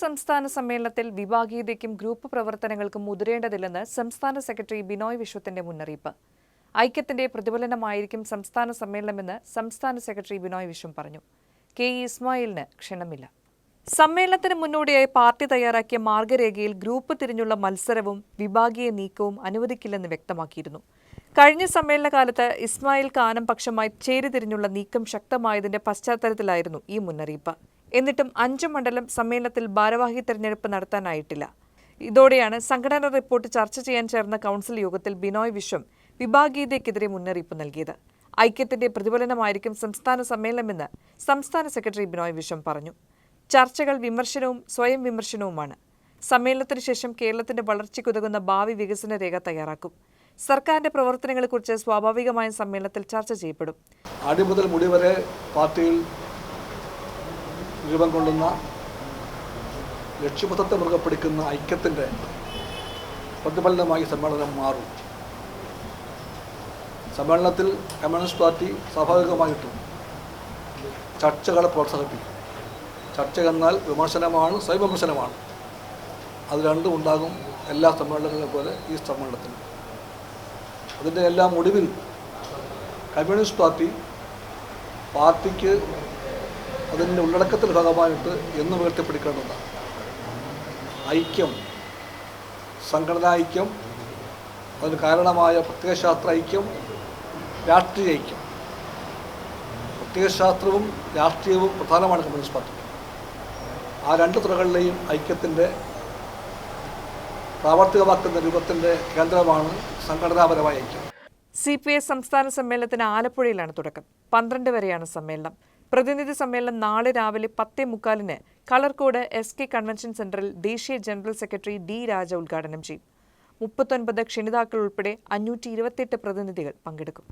സംസ്ഥാന സമ്മേളനത്തിൽ വിഭാഗീയതയ്ക്കും ഗ്രൂപ്പ് പ്രവർത്തനങ്ങൾക്കും മുതിരേണ്ടതില്ലെന്ന് സംസ്ഥാന സെക്രട്ടറി ബിനോയ് വിശ്വത്തിന്റെ മുന്നറിയിപ്പ്. ഐക്യത്തിന്റെ പ്രതിഫലനമായിരിക്കും സംസ്ഥാന സമ്മേളനമെന്ന് സംസ്ഥാന സെക്രട്ടറി ബിനോയ് വിശ്വം പറഞ്ഞു. കെ ഇ ഇസ്മായിലിന് ക്ഷണമില്ല. സമ്മേളനത്തിന് മുന്നോടിയായി പാർട്ടി തയ്യാറാക്കിയ മാർഗരേഖയിൽ ഗ്രൂപ്പ് തിരിഞ്ഞുള്ള മത്സരവും വിഭാഗീയ നീക്കവും അനുവദിക്കില്ലെന്ന് വ്യക്തമാക്കിയിരുന്നു. കഴിഞ്ഞ സമ്മേളന കാലത്ത് ഇസ്മായിൽ കാനം പക്ഷമായി ചേരിതിരിഞ്ഞുള്ള നീക്കം ശക്തമായതിന്റെ പശ്ചാത്തലത്തിലായിരുന്നു ഈ മുന്നറിയിപ്പ്. എന്നിട്ടും അഞ്ചു മണ്ഡലം സമ്മേളനത്തിൽ ഭാരവാഹി തെരഞ്ഞെടുപ്പ് നടത്താനായിട്ടില്ല. ഇതോടെയാണ് സംഘടന റിപ്പോർട്ട് ചർച്ച ചെയ്യാൻ ചേർന്ന കൗൺസിൽ യോഗത്തിൽ ബിനോയ് വിശ്വം വിഭാഗീയതയ്ക്കെതിരെ മുന്നറിയിപ്പ് നൽകിയത്. ഐക്യത്തിന്റെ പ്രതിഫലനമായിരിക്കും സംസ്ഥാന സമ്മേളനമെന്ന് സംസ്ഥാന സെക്രട്ടറി ബിനോയ് വിശ്വം പറഞ്ഞു. ചർച്ചകൾ വിമർശനവും സ്വയം വിമർശനവുമാണ്. സമ്മേളനത്തിന് ശേഷം കേരളത്തിന്റെ വളർച്ചയ്ക്കുതകുന്ന ഭാവി വികസന രേഖ തയ്യാറാക്കും. സർക്കാരിന്റെ പ്രവർത്തനങ്ങളെക്കുറിച്ച് സ്വാഭാവികമായും സമ്മേളനത്തിൽ ചർച്ച ചെയ്യപ്പെടും. അടി മുതൽ മുടി വരെ പാർട്ടിയിൽ രൂപം കൊള്ളുന്ന ലക്ഷ്യപഥത്തെ മുറുകെ പിടിക്കുന്ന ഐക്യത്തിന്റെ പ്രതിഫലനമായി സമ്മേളനം മാറും. സമ്മേളനത്തിൽ കമ്മ്യൂണിസ്റ്റ് പാർട്ടി സ്വാഭാവികമായിട്ടും ചർച്ചകളെ പ്രോത്സാഹിപ്പിക്കും. ചർച്ച എന്നാൽ വിമർശനമാണ് സ്വയം വിമർശനമാണ്. അത് രണ്ടും ഉണ്ടാകും എല്ലാ സമ്മേളനങ്ങളെ പോലെ ഈ സമ്മേളനത്തിൽ. അതിന്റെ എല്ലാം ഒടുവിൽ കമ്മ്യൂണിസ്റ്റ് പാർട്ടി പാർട്ടിക്ക് അതിന്റെ ഉള്ളടക്കത്തിൽ ഭാഗമായിട്ട് എന്ന് ഉയർത്തിപ്പിടിക്കേണ്ടതാണ് ഐക്യം സംഘടനാ ഐക്യം അതിന് കാരണമായ പ്രത്യയശാസ്ത്ര ഐക്യം രാഷ്ട്രീയ ഐക്യം. പ്രത്യയശാസ്ത്രവും രാഷ്ട്രീയവും പ്രധാനമാണ് കമ്മ്യൂണിസ്റ്റ് പാർട്ടി ആ രണ്ട് തുറകളിലെയും ഐക്യത്തിന്റെ പ്രാവർത്തികമാക്കുന്ന രൂപത്തിന്റെ കേന്ദ്രമാണ് സംഘടനാപരമായ ഐക്യം. സി പി ഐ സംസ്ഥാന സമ്മേളനത്തിന് ആലപ്പുഴയിലാണ് തുടക്കം. പന്ത്രണ്ട് വരെയാണ് സമ്മേളനം. പ്രതിനിധി സമ്മേളനം നാളെ രാവിലെ പത്തേ മുക്കാലിന് കളർകോട് എസ് കെ കൺവെൻഷൻ സെന്ററിൽ ദേശീയ ജനറൽ സെക്രട്ടറി ഡി രാജ ഉദ്ഘാടനം ചെയ്യും. മുപ്പത്തൊൻപത് ക്ഷണിതാക്കൾ ഉൾപ്പെടെ അഞ്ഞൂറ്റി പ്രതിനിധികൾ പങ്കെടുക്കും.